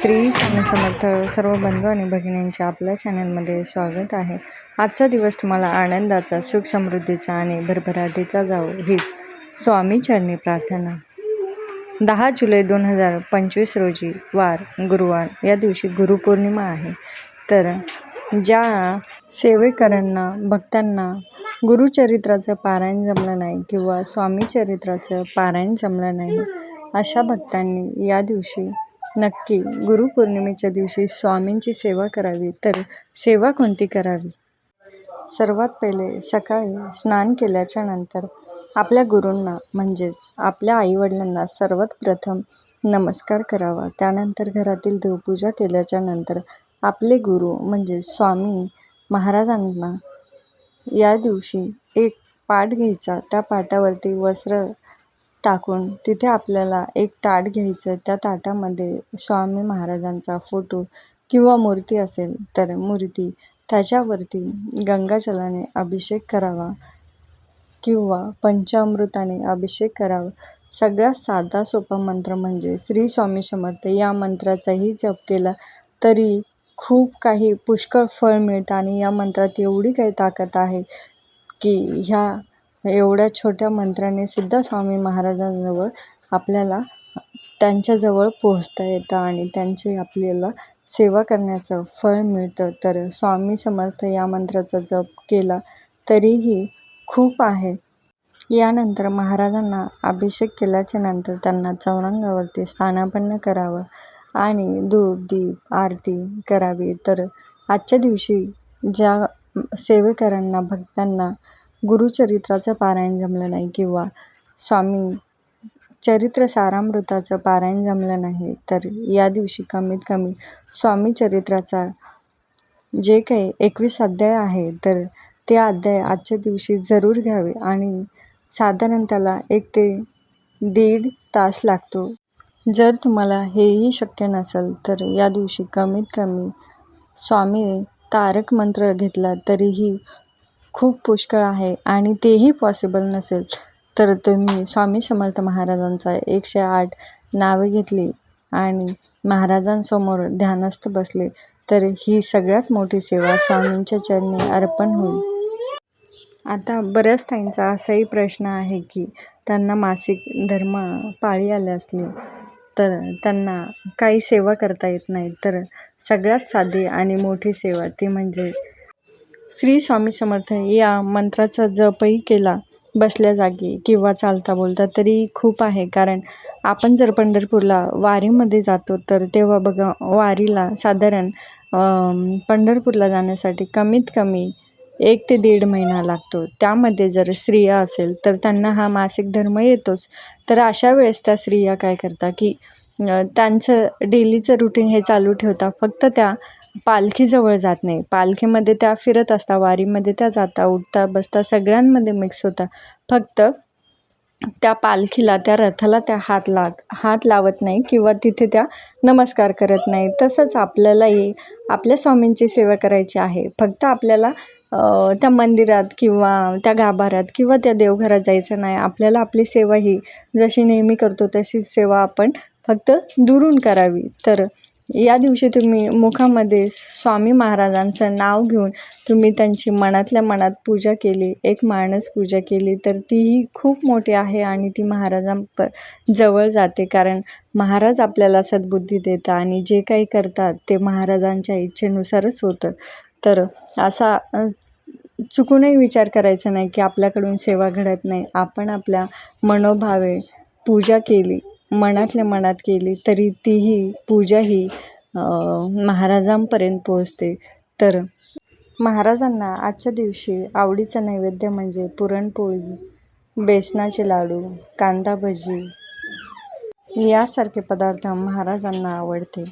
श्री स्वामी समर्थ सर्व बंधू आणि भगिनींचे आपल्या चॅनलमध्ये स्वागत आहे. आजचा दिवस तुम्हाला आनंदाचा सुख समृद्धीचा आणि भरभराटीचा जावो ही स्वामी चरणी प्रार्थना. दहा जुलै दोन हजार पंचवीस रोजी वार गुरुवार या दिवशी गुरुपौर्णिमा आहे. तर ज्या सेवेकरांना भक्तांना गुरुचरित्राचं पारायण जमलं नाही किंवा स्वामी चरित्राचं पारायण जमलं नाही अशा भक्तांनी या दिवशी नक्की गुरुपौर्णिमेच्या दिवशी स्वामींची सेवा करावी तर सेवा कोणती करावी? सर्वात पहिले सकाळी स्नान केल्याच्यानंतर आपल्या गुरूंना म्हणजेच आपल्या आईवडिलांना सर्वात प्रथम नमस्कार करावा. त्यानंतर घरातील देवपूजा केल्याच्यानंतर आपले गुरु म्हणजे स्वामी महाराजांना या दिवशी एक पाठ घ्यायचा. त्या पाटावरती वस्त्र टाकून तिथे आपल्याला एक ताट घ्यायचं त्या ताटामध्ये स्वामी महाराजांचा फोटो किंवा मूर्ती असेल तर मूर्ती त्याच्यावरती गंगाजलाने अभिषेक करावा किंवा पंचामृताने अभिषेक करावा. सगळ्यात साधा सोपा मंत्र म्हणजे श्री स्वामी समर्थ. या मंत्राचाही जप केला तरी खूप काही पुष्कळ फळ मिळतं आणि या मंत्रात एवढी काही ताकद आहे की ह्या एवढ्या छोट्या मंत्राने सुद्धा स्वामी महाराजांजवळ आपल्याला त्यांच्याजवळ पोहोचता येतं आणि त्यांची आपल्याला सेवा करण्याचं फळ मिळतं. तर स्वामी समर्थ या मंत्राचा जप केला तरीही खूप आहे. यानंतर महाराजांना अभिषेक केल्याच्यानंतर त्यांना चौरंगावरती स्थानापन्न करावं आणि धूप दीप आरती करावी. तर आजच्या दिवशी ज्या सेवेकरांना भक्तांना गुरुचरित्राचं पारायण जमलं नाही किंवा स्वामी चरित्र सारामृताचं पारायण जमलं नाही तर या दिवशी कमीत कमी स्वामी चरित्राचा जे काही एकवीस अध्याय आहे तर ते अध्याय आजच्या दिवशी जरूर घ्यावे आणि साधारण त्याला एक ते दीड तास लागतो. जर तुम्हाला हेही शक्य नसेल तर या दिवशी कमीत कमी स्वामी तारक मंत्र घेतला तरीही खूप पुष्कळ आहे आणि तेही पॉसिबल नसेल. तर तुम्ही स्वामी समर्थ महाराजांचा एकशे आठ नावे घेतली आणि महाराजांसमोर ध्यानस्थ बसले तर ही सगळ्यात मोठी सेवा स्वामींच्या चरणी अर्पण होईल. आता बऱ्याच ताईंचा असाही प्रश्न आहे की त्यांना मासिक धर्म पाळी आले असले तर त्यांना काही सेवा करता येत नाही. तर सगळ्यात साधी आणि मोठी सेवा ती म्हणजे श्री स्वामी समर्थ या मंत्राचा जपही केला बसल्या जागी किंवा चालता बोलता तरी खूप आहे. कारण आपण जर पंढरपूरला वारीमध्ये जातो तर तेव्हा बघा वारीला साधारण पंढरपूरला जाण्यासाठी कमीत कमी एक ते दीड महिना लागतो. त्यामध्ये जर स्त्रिया असेल तर त्यांना हा मासिक धर्म येतोच. तर अशा वेळेस त्या स्त्रिया काय करतात की त्यांचं डेलीचं रुटीन हे चालू ठेवता. फक्त त्या पालखीजवळ जात नाही. पालखीमध्ये त्या फिरत असता वारीमध्ये त्या जाता उठता बसता सगळ्यांमध्ये मिक्स होता. फक्त त्या पालखीला त्या रथाला त्या हात ला हात लावत नाही किंवा तिथे त्या नमस्कार करत नाही. तसंच आपल्यालाही आपल्या स्वामींची सेवा करायची आहे. फक्त आपल्याला त्या मंदिरात किंवा त्या गाभाऱ्यात किंवा त्या देवघरात जायचं नाही. आपल्याला आपली सेवा ही जशी नेहमी करतो तशीच सेवा आपण फक्त दुरून करावी. तर या दिवशी तुम्ही मुखामध्ये स्वामी महाराजांचं नाव घेऊन तुम्ही त्यांची मनातल्या मनात पूजा केली एक माणस पूजा केली तर तीही खूप मोठी आहे आणि ती महाराजांप जवळ जाते. कारण महाराज आपल्याला सद्बुद्धी देतात आणि जे काही करतात ते महाराजांच्या इच्छेनुसारच होतं. तर असा चुकूनही विचार करायचा नाही की आपल्याकडून सेवा घडत नाही. आपण आपल्या मनोभावे पूजा केली मनातल्या मनात केली तरी तीही पूजा ही महाराजांपर्यंत पोहोचते. तर महाराजांना आजच्या दिवशी आवडीचं नैवेद्य म्हणजे पुरणपोळी बेसनाचे लाडू कांदा भजी यासारखे पदार्थ महाराजांना आवडते.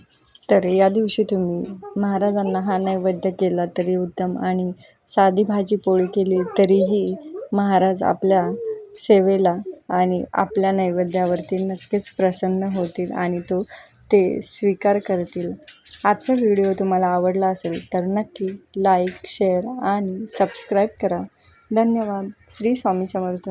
तर या दिवशी तुम्ही महाराजांना हा नैवेद्य केला तरी उत्तम आणि साधी भाजी पोळी केली तरीही महाराज आपल्या सेवेला आणि आपल्या नैवेद्यावरती नक्कीच प्रसन्न होतील आणि तो ते स्वीकार करतील. आजचा व्हिडिओ तुम्हाला आवडला असेल तर नक्की लाईक शेअर आणि सबस्क्राईब करा. धन्यवाद. श्री स्वामी समर्थ.